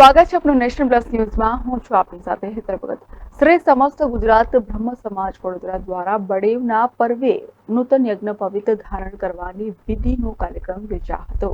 સ્વાગત છે આપનું નેશનલ પ્લસ ન્યૂઝમાં. હું છું આપની સાથે હેતર ભગત. શ્રી સમસ્ત ગુજરાત બ્રહ્મ સમાજ વડોદરા દ્વારા બડેવના પર્વે નૂતન યજ્ઞ પવિત્ર ધારણ કરવાની વિધિનો કાર્યક્રમ યોજા હતો.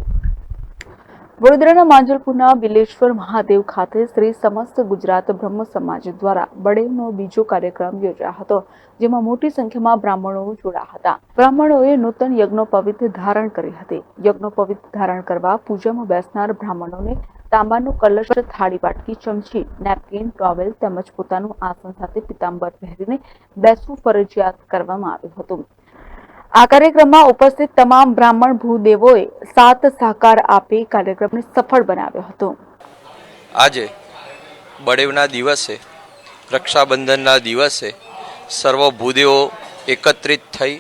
વડોદરાના માંજલપુરના બિલેશ્વર મહાદેવ ખાતે શ્રી સમસ્ત ગુજરાત બ્રહ્મ સમાજ દ્વારા બડેવનો બીજો કાર્યક્રમ યોજાયો હતો, જેમાં મોટી સંખ્યામાં બ્રાહ્મણો જોડા હતા. બ્રાહ્મણોએ નૂતન યજ્ઞોપવિત ધારણ કરી હતી. યજ્ઞોપવિત ધારણ કરવા પૂજામાં બેસનાર બ્રાહ્મણોને તાંબાનો કલશ થાળી વાટકી ચમચી નેપકિન ટોવેલ તેમજ પોતાનું આસન સાથે પિતાંબર પહેરીને બેસવું ફરજિયાત કરવામાં આવ્યું હતું. આ કાર્યક્રમમાં ઉપસ્થિત તમામ બ્રાહ્મણ ભૂદેવોએ સાત સહકાર આપી કાર્યક્રમને સફળ બનાવ્યો હતો. આજે બળેવના દિવસે, રક્ષાબંધનના દિવસે સર્વ ભૂદેવો એકત્રિત થઈ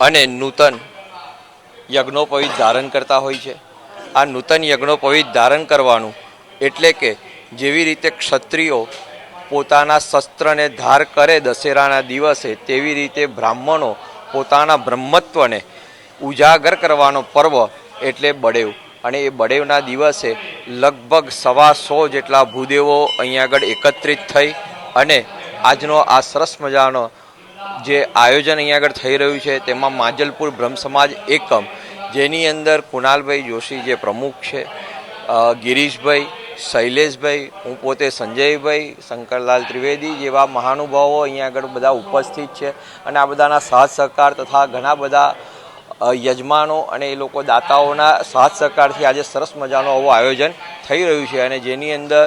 અને નૂતન યજ્ઞોપવિત ધારણ કરતા હોય છે. આ નૂતન યજ્ઞોપવિત ધારણ કરવાનું. એટલે કે જેવી રીતે ક્ષત્રિયો પોતાના શસ્ત્રને ધાર કરે દશેરાના દિવસે, તેવી રીતે બ્રાહ્મણો પોતાના બ્રહ્મત્વને ઉજાગર કરવાનો પર્વ એટલે બળેવ. અને એ બળેવના દિવસે લગભગ સવા સો જેટલા ભૂદેવો અહીંયા આગળ એકત્રિત થઈ અને આજનો આ સરસ મજાનો જે આયોજન અહીંયા આગળ થઈ રહ્યું છે, તેમાં માજલપુર બ્રહ્મ સમાજ એકમ જેની અંદર કુણાલભાઈ જોશી જે પ્રમુખ છે ગિરીશભાઈ, શૈલેષભાઈ, હું પોતે સંજયભાઈ, શંકરલાલ ત્રિવેદી જેવા મહાનુભાવો અહીંયા આગળ બધા ઉપસ્થિત છે અને આ બધાના સાથ સહકાર તથા ઘણા બધા યજમાનો અને એ લોકો દાતાઓના સાથ સહકારથી આજે સરસ મજાનું આવું આયોજન થઈ રહ્યું છે અને જેની અંદર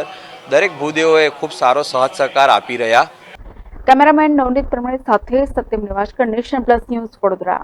દરેક ભૂદેવોએ ખૂબ સારો સાથ સહકાર આપી રહ્યા. કેમેરામેન નવનીત પ્રમાણે સાથે Satyam Nivaskar Nation Plus News Vadodara.